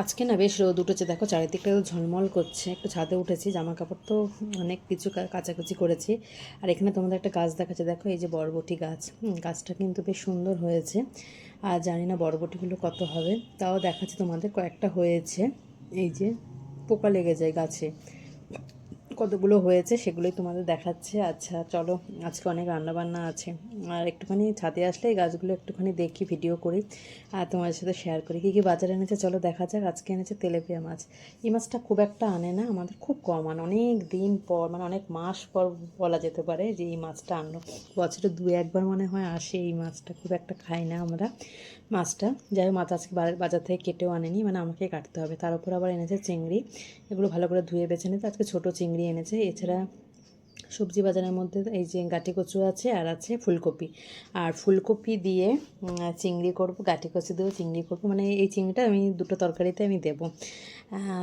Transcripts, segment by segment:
আজকে না বেশ রোদ উঠেছে। দেখো চারিদিকটা ঝলমল করছে। একটু ছাদে উঠেছি জামা কাপড় তো অনেক কিছু কাচাকুচি করেছি। আর এখানে তোমাদের একটা গাছ দেখাচ্ছে। দেখো এই যে বরবটি গাছ গাছটা কিন্তু বেশ সুন্দর হয়েছে। আর জানি না বরবটিগুলো কত হবে, তাও দেখাচ্ছি তোমাদের কয়েকটা হয়েছে। এই যে পোকা লেগে যায় গাছে। কতগুলো হয়েছে সেগুলোই তোমাদের দেখাচ্ছে। আচ্ছা চলো, আজকে অনেক রান্নাবান্না আছে। আর একটুখানি ছাদে আসলে এই গাছগুলো একটুখানি দেখি ভিডিও করি। আর তোমাদের সাথে শেয়ার করি। কী কী বাজারে এনেছে চলো দেখা যাক। আজকে এনেছে তেলেপিয়া মাছ। এই মাছটা খুব একটা আনে না, আমাদের খুব কম আনে। অনেক দিন পর মানে অনেক মাস পর বলা যেতে পারে যে এই মাছটা আনলো। বছরে দু একবার মনে হয় আসে এই মাছটা, খুব একটা খাই না আমরা মাছটা। যাই হোক, মাছ আজকে বাজার থেকে কেটেও আনেনি মানে আমাকে কাটতে হবে। তার উপর আবার এনেছে চিংড়ি। এগুলো ভালো করে ধুয়ে বেছে নিতে। আজকে ছোটো চিংড়ি এনেছে। এছাড়া সবজি বাজারের মধ্যে এই যে গাঠি কচু আছে আর আছে ফুলকপি। আর ফুলকপি দিয়ে চিংড়ি করব গাঠি কচু দিয়েও চিংড়ি করব। মানে এই চিংড়িটা আমি দুটো তরকারিতে আমি দেব।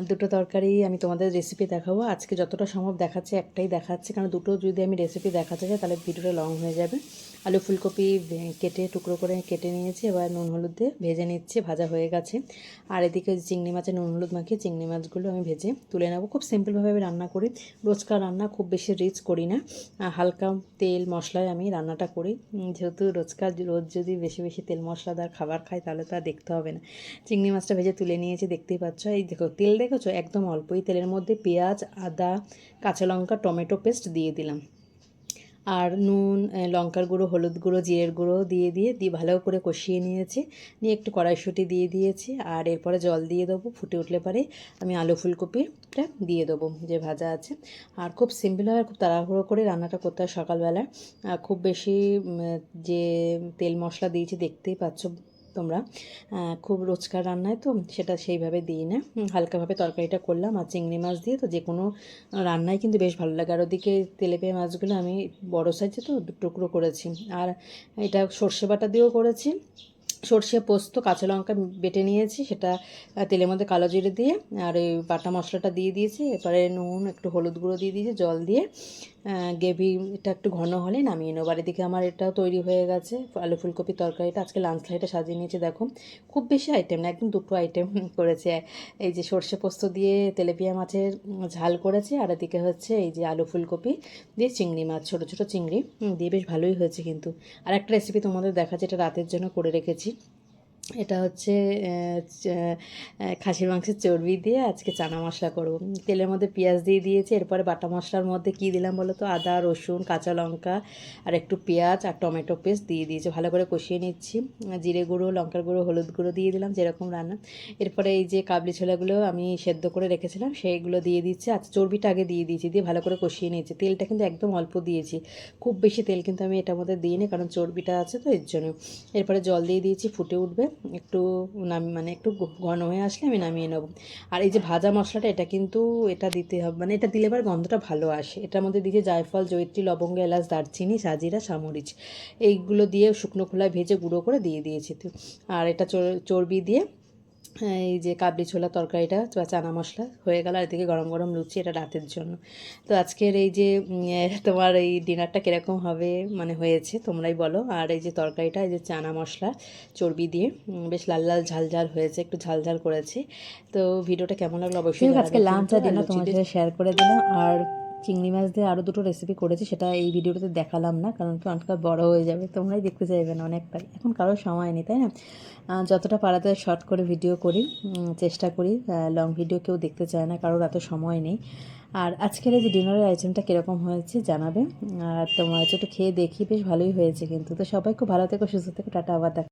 দুটো তরকারি আমি তোমাদের রেসিপি দেখাবো। আজকে যতটা সম্ভব দেখাচ্ছে, একটাই দেখাচ্ছে। কারণ দুটো যদি আমি রেসিপি দেখাতে চাই তাহলে ভিডিওটা লং হয়ে যাবে। আলু ফুলকপি কেটে টুকরো করে কেটে নিয়েছি, এবার নুন হলুদ দিয়ে ভেজে নিচ্ছি, ভাজা হয়ে গেছে। আর এদিকে চিংড়ি মাছের নুন হলুদ মাখিয়ে চিংড়ি মাছগুলো আমি ভেজে তুলে নেব। খুব সিম্পলভাবে রান্না করি, রোজকার রান্না খুব বেশি রিচ করি না। হালকা তেল মশলায় আমি রান্নাটা করি। যেহেতু রোজকার, রোজ যদি বেশি বেশি তেল মশলাদার খাবার খাই তাহলে তো আর দেখতে হবে না। চিংড়ি মাছটা ভেজে তুলে নিয়েছি, দেখতেই পাচ্ছ। এই দেখো, তেল দেখেছ? একদম অল্প এই তেলের মধ্যে পেঁয়াজ, আদা, কাঁচা লঙ্কা, টমেটো পেস্ট দিয়ে দিলাম। আর নুন লঙ্কার গুঁড়ো, হলুদ গুঁড়ো, জিরের গুঁড়ো দিয়ে দিয়ে দিয়ে ভালো করে কষিয়ে নিয়েছি। নিয়ে একটু কড়াইশুঁটি দিয়ে দিয়েছি আর এরপরে জল দিয়ে দেবো। ফুটে উঠলে পরে আমি আলু ফুলকপিটা দিয়ে দেবো যে ভাজা আছে। আর খুব সিম্পলভাবে খুব তাড়াহুড়ো করে রান্নাটা করতে হয় সকালবেলা। খুব বেশি যে তেল মশলা দিয়েছি দেখতেই পাচ্ছ তোমরা। খুব রোজকার রান্নায় তো সেটা সেইভাবে দিই না। হালকাভাবে তরকারিটা করলাম আর চিংড়ি মাছ দিয়ে তো যে কোনো রান্নায় কিন্তু বেশ ভালো লাগে। আর ওদিকে তেলেপিয়া মাছগুলো আমি বড় সাইজে তো টুকরো করেছি। আর এটা সর্ষে বাটা দিয়েও করেছি। সর্ষে পোস্ত, কাঁচা লঙ্কা বেটে নিয়েছি, সেটা তেলের মধ্যে কালো জিরে দিয়ে, আর ওই বাটা মশলাটা দিয়ে দিয়েছি, এরপরে নুন, একটু হলুদ গুঁড়ো দিয়ে দিয়েছি, জল দিয়ে গ্রেভি এটা একটু ঘন হলে নামিয়ে নেব। আর এদিকে আমার এটাও তৈরি হয়ে গেছে, আলু ফুলকপি তরকারিটা, আজকে লাঞ্চ লাইটে সাজিয়ে নিয়েছি, দেখো। খুব বেশি আইটেম না, একদম দুটো আইটেম করেছে। এই যে সর্ষে পোস্ত দিয়ে তেলেপিয়া মাছের ঝাল করেছে, আর এদিকে হচ্ছে এই যে আলু ফুলকপি দিয়ে চিংড়ি মাছ, ছোটো ছোটো চিংড়ি দিয়ে বেশ ভালোই হয়েছে কিন্তু। আর একটা রেসিপি তোমাদের দেখাচ্ছে, এটা রাতের জন্য করে রেখেছি। sentido? এটা হচ্ছে খাসির মাংসের চর্বি দিয়ে আজকে চানা মশলা করব। তেলের মধ্যে পেঁয়াজ দিয়ে দিয়েছি, এরপরে বাটা মশলার মধ্যে কি দিলাম বলো তো? আদা, রসুন, কাঁচা লঙ্কা আর একটু পেঁয়াজ আর টমেটো পেস্ট দিয়ে দিয়েছি। ভালো করে কষিয়ে নিচ্ছি। জিরে গুঁড়ো, লঙ্কার গুঁড়ো, হলুদ গুঁড়ো দিয়ে দিলাম যেরকম রান্না। এরপরে এই যে কাবলি ছোলাগুলো আমি সেদ্ধ করে রেখেছিলাম, সেইগুলো দিয়ে দিচ্ছি। আর চর্বিটা আগে দিয়ে দিয়েছি, দিয়ে ভালো করে কষিয়ে নিয়েছি। তেলটা কিন্তু একদম অল্প দিয়েছি। খুব বেশি তেল কিন্তু আমি এটার মধ্যে দিইনি, কারণ চর্বিটা আছে তো এর জন্য। এরপরে জল দিয়ে দিয়েছি, ফুটে উঠবে। একটু নাম মানে একটু ঘন হয়ে আসলে আমি নামিয়ে নেব। আর এই যে ভাজা মশলাটা, এটা কিন্তু এটা দিতে হবে মানে এটা দিলে এবার গন্ধটা ভালো আসে। এটার মধ্যে দিয়েছে জায়ফল, জয়িত্রী, লবঙ্গ, এলাচ, দারচিনি, সাজিরা সামরিচ এইগুলো দিয়ে শুকনো খোলায় ভেজে গুঁড়ো করে দিয়ে দিয়েছি। আর এটা চর- চর্বি দিয়ে এই যে কাবলি ছোলা তরকারিটা বা চানা মশলা হয়ে গেল আর এদিকে গরম গরম লুচি এটা রাতের জন্য। তো আজকের এই যে তোমার এই ডিনারটা কীরকম হবে মানে হয়েছে তোমরাই বলো। আর এই যে তরকারিটা এই যে চানা মশলা চর্বি দিয়ে বেশ লাল লাল ঝাল ঝাল হয়েছে একটু ঝাল ঝাল করেছি। তো ভিডিওটা কেমন লাগল অবশ্যই আজকে লাঞ্চ আর ডিনার তোমার সাথে শেয়ার করে দিলাম। আর চিংড়ি মাছ দিয়ে আরও দুটো রেসিপি করেছি, সেটা এই ভিডিওটাতে দেখালাম না, কারণ কি অনেকটা বড় হয়ে যাবে, তোমরাই দেখতে চাইবে না অনেকটাই। এখন কারোর সময় নেই, তাই না? যতটা পারাতে শর্ট করে ভিডিও করি চেষ্টা করি লং ভিডিও কেউ দেখতে চায় না, কারোর এত সময় নেই। আর আজকের এই যে ডিনারের আইটেমটা কীরকম হয়েছে জানাবে, আর তোমার হচ্ছে একটু খেয়ে দেখি, বেশ ভালোই হয়েছে কিন্তু। তো সবাই খুব ভালো থেকো, সুস্থ থেকো, টাটা, আবার